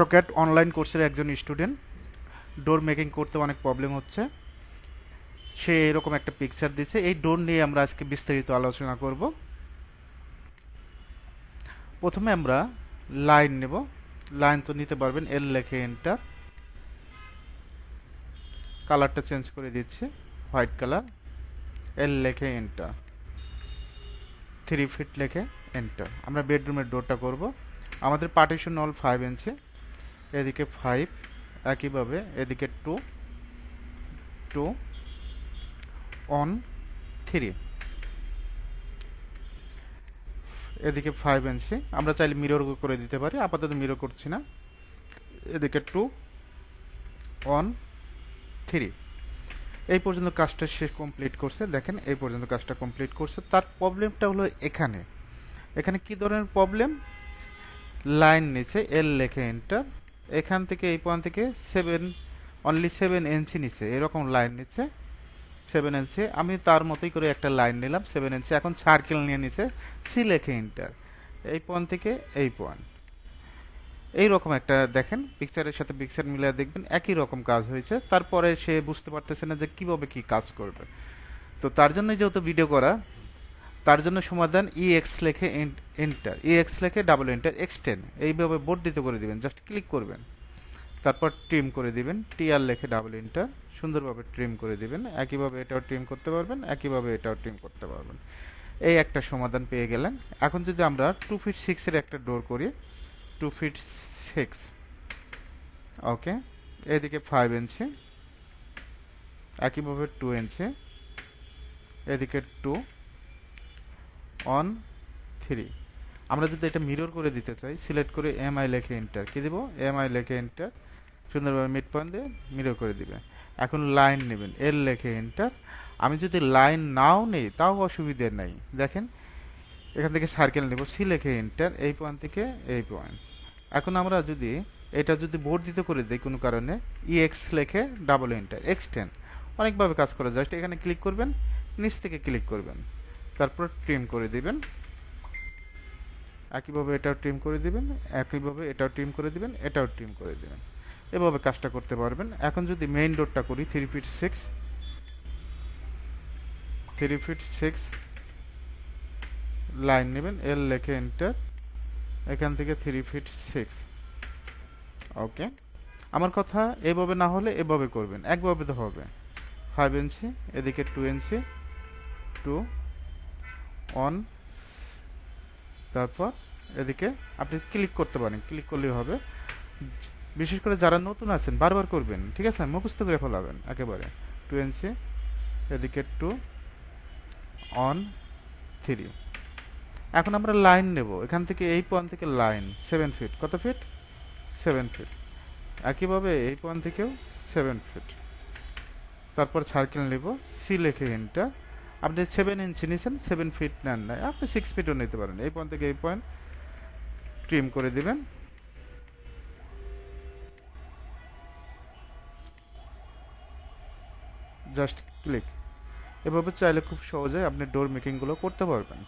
AutoCAD online কোর্সের একজন student ডোর making করতে অনেক প্রবলেম হচ্ছে। সে এরকম একটা পিকচার দিছে। এই ডোর নিয়ে আমরা আজকে বিস্তারিত আলোচনা করব। প্রথমে আমরা লাইন নেব। লাইন তো নিতে পারবেন এল লেখে এন্টার কালারটা চেঞ্জ করে দিচ্ছি হোয়াইট কালার এল লেখে এন্টার থ্রি ফিট লেখে এন্টার আমরা বেডরুমের ডোরটা করব। আমাদের পার্টিশন অল ফাইভ ইঞ্চি এদিকে ফাইভ একইভাবে এদিকে টু টু অন থ্রি এদিকে ফাইভ ইঞ্চি আমরা চাইলে মিরর করে দিতে পারি, আপাতত মিরর করছি না। এদিকে টু অন থ্রি এই পর্যন্ত কাজটা শেষ কমপ্লিট করছে, দেখেন এই পর্যন্ত কাজটা কমপ্লিট করছে। তার প্রবলেমটা হলো এখানে। এখানে কি ধরনের প্রবলেম লাইন নিচে এল লেখে এন্টার এখান থেকে এই পয়েন্ট থেকে সেভেন অনলি সেভেন ইঞ্চি নিচে, এরকম লাইন নিচ্ছে সেভেন ইঞ্চি আমি তার মতোই করে একটা লাইন নিলাম সেভেন ইঞ্চি এখন সার্কেল নিয়ে নিচে সি লেখে ইন্টার এই পয়েন্ট থেকে এই পয়েন্ট এই রকম একটা দেখেন পিকচারের সাথে পিকচার মিলিয়ে দেখবেন, একই রকম কাজ হয়েছে, তারপরে সে বুঝতে পারতেছে না যে কীভাবে কি কাজ করবে, তো তার জন্য যেহেতু ভিডিও করা তার জন্য সমাধান ই এক্স লেখে এন্টার ই এক্স লেখে ডাবল এন্টার এক্সটেন এইভাবে বর্ধিত করে দিবেন। জাস্ট ক্লিক করবেন। তারপর ট্রিম করে দিবেন। টিআর লেখে ডাবল এন্টার সুন্দরভাবে ট্রিম করে দিবেন। একইভাবে এটাও ট্রিম করতে পারবেন, একইভাবে এটাও ট্রিম করতে পারবেন। এই একটা সমাধান পেয়ে গেলেন। এখন যদি আমরা টু ফিট সিক্সের একটা ডোর করি টু ফিট সিক্স ওকে এদিকে ফাইভ ইঞ্চি একইভাবে টু ইঞ্চি এদিকে টু অন থ্রি আমরা যদি এটা মিরর করে দিতে চাই সিলেক্ট করে এম আই লেখে এন্টার কী দিব? এম আই লেখে এন্টার সুন্দরভাবে মিড পয়েন্ট দিয়ে মিরর করে দিবে। এখন লাইন নেবেন এল লেখে এন্টার আমি যদি লাইন নাও নেই, তাও অসুবিধে নাই। দেখেন, এখান থেকে সার্কেল নেব সি লেখে এন্টার এই পয়েন্ট থেকে এই পয়েন্ট এখন আমরা যদি, এটা যদি বর্ধিত করে দিই কোনো কারণে ই এক্স লেখে ডাবল এন্টার এক্সটেন অনেকভাবে কাজ করা জাস্ট এখানে ক্লিক করবেন, নিচ থেকে ক্লিক করবেন। তারপর ট্রিম করে দিবেন। একইভাবে এটাও ট্রিম করে দিবেন, একইভাবে এটাও ট্রিম করে দিবেন, এটাও ট্রিম করে দিবেন। এভাবে কাজটা করতে পারবেন। এখন যদি মেইন ডোরটা করি three feet six three feet six line নেবেন এল লেখে এন্টার এখান থেকে থ্রি ফিট সিক্স ওকে আমার কথা এভাবে না হলে এভাবে করবেন, একভাবে তো হবে। ফাইভ ইঞ্চি এদিকে টু ইঞ্চি টু অন তারপর এদিকে আপনি ক্লিক করতে পারেন ক্লিক করলেই হবে। বিশেষ করে যারা নতুন আছেন, বারবার করবেন, ঠিক আছে? মুখস্থ করে ফেলাবেন, একেবারে। টু ইঞ্চি এদিকে টু অন থ্রি এখন আমরা লাইন নেব। এখান থেকে এই পয়েন্ট থেকে লাইন সেভেন ফিট কত ফিট সেভেন ফিট একইভাবে এই পয়েন্ট থেকেও সেভেন ফিট তারপর সার্কেল নেব। সি লেখে এন্টার আপনি সেভেন ইঞ্চি নিয়েছেন সেভেন ফিট নেন না আপনি সিক্স ফিটও নিতে পারেন। এই পয়েন্ট থেকে এই পয়েন্ট ট্রিম করে দিবেন। জাস্ট ক্লিক এভাবে চাইলে খুব সহজে আপনি ডোর মেকিংগুলো করতে পারবেন।